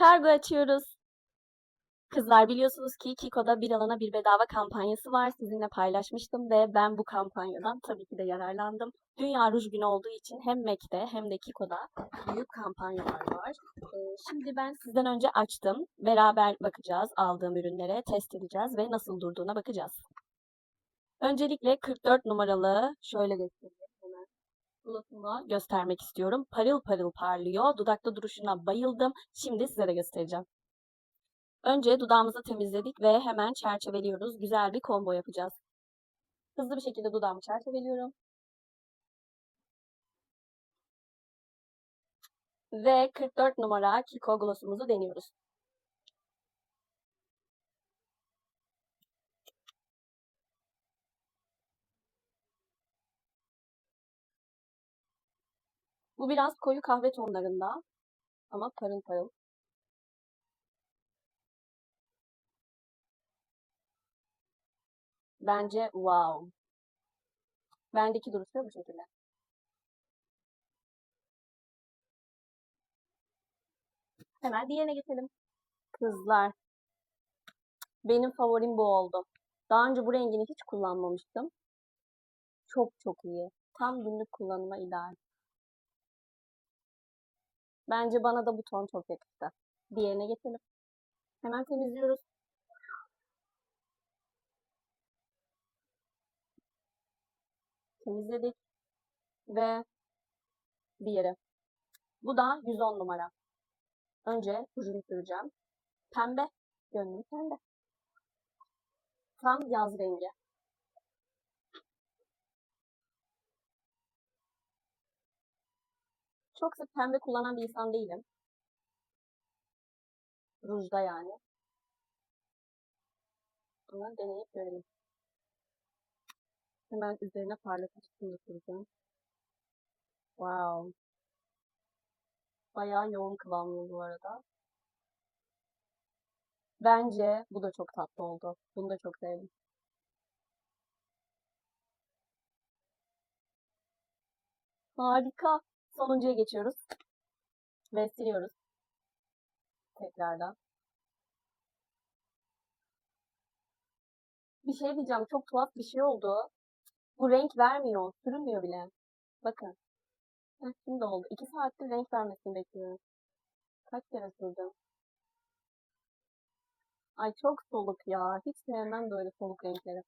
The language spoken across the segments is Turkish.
Kargo açıyoruz. Kızlar biliyorsunuz ki Kiko'da bir alana bir bedava kampanyası var. Sizinle paylaşmıştım ve ben bu kampanyadan tabii ki de yararlandım. Dünya Ruj Günü olduğu için hem MAC'de hem de Kiko'da büyük kampanyalar var. Ee, şimdi ben sizden önce açtım. Beraber bakacağız aldığım ürünlere, test edeceğiz ve nasıl durduğuna bakacağız. Öncelikle 44 numaralı şöyle göstereyim Gloss'umu göstermek istiyorum. Parıl parıl parlıyor. Dudakta duruşuna bayıldım. Şimdi size de göstereceğim. Önce dudağımızı temizledik ve hemen çerçeveliyoruz. Güzel bir combo yapacağız. Hızlı bir şekilde dudağımı çerçeveliyorum. Ve 44 numara Kiko Gloss'umuzu deniyoruz. Bu biraz koyu kahve tonlarında ama parıl parıl. Bence wow. Bendeki duruşu bu şekilde. Hemen diğerine geçelim. Kızlar. Benim favorim bu oldu. Daha önce bu rengini hiç kullanmamıştım. Çok çok iyi. Tam günlük kullanıma ideal. Bence bana da bu ton çok yakıştı. Diğerine geçelim. Hemen temizliyoruz. Temizledik. Ve diğeri. Bu da 110 numara. Önce rujunu süreceğim. Pembe. Gönlüm pembe. Tam yaz rengi. Çok sık pembe kullanan bir insan değilim. Rujda yani. Ama deneyip görelim. Hemen üzerine parlatıcısını da süreceğim. Wow. Bayağı yoğun kıvamlı bu arada. Bence bu da çok tatlı oldu. Bunu da çok sevdim. Harika. Sonuncuya geçiyoruz. Ve siliyoruz. Tekrardan. Bir şey diyeceğim. Çok tuhaf bir şey oldu. Bu renk vermiyor. Sürünmüyor bile. Bakın. Heh, şimdi oldu. İki saattir renk vermesini bekliyorum. Kaç kere sürdüm? Ay çok soluk ya. Hiç sevmem böyle soluk renkleri.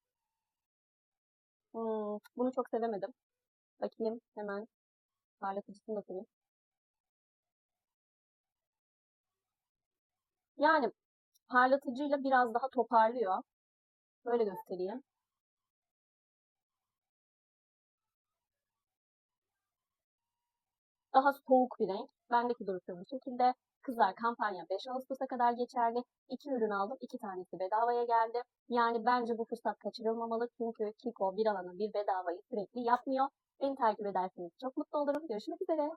Hmm, bunu çok sevemedim. Bakayım hemen parlatıcısını da süreyim. Yani parlatıcıyla biraz daha toparlıyor. Böyle göstereyim. Daha soğuk bir renk. Bendeki duruşu bu şekilde. Kızlar kampanya 5 Ağustos'a kadar geçerli. İki ürün aldım. iki tanesi bedavaya geldi. Yani bence bu fırsat kaçırılmamalı. Çünkü Kiko bir alana bir bedavayı sürekli yapmıyor. Beni takip ederseniz çok mutlu olurum. Görüşmek üzere.